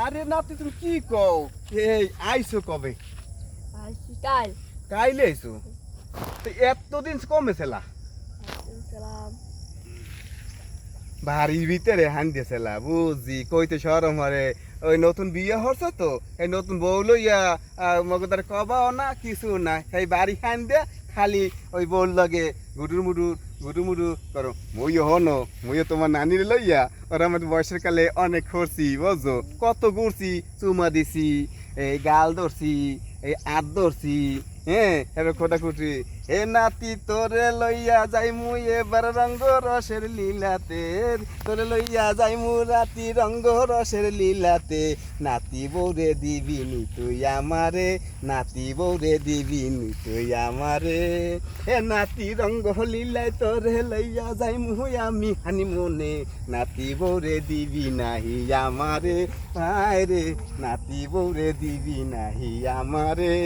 আরে নাতি তুমি কি কও? এই আইছো কবে? কাল। কাইলে আইছো? তো এতদিন কমে ছিলা বাড়ির ভিতরে হান দিয়েছিলা বুঝি কইতে সরম হরে। ওই নতুন বিয়ে হচ্ছে তো এই নতুন বউ লইয়া মগদার কবাও না কিছু না। সেই বাড়ি হান দিয়ে খালি ওই বউর লগে গুডুর মুডুর গুডুর মুডু করো। মই হন মুইও তোমার নানির লইয়া, ওরা আমাদের বয়সের কালে অনেক করছি বুঝছ? কত ঘুরছি চুমা দিছি, এই গাল ধরছি, এই আত ধরছি হ্যাঁ এবার খোটা খুটি এ নাতি, তোরে লইয়া যাই মুই এবার রঙ্গ রসের লীলাতে। তোরে লইয়া যাই মু রাতি রঙ্গ রসের লীলাতে। নাতি বৌরে দিবি নি তুই আমারে, নাতি বৌরে দিবি নি তুই আমারে। এ নাতি, রঙ্গ লীলায় তোরে লইয়া যাই মুই আমি হানি মনে নাতি বৌরে দিবি নাহি আমারে। ভাই রে, নাতি বৌরে দিবি নাহি আমারে।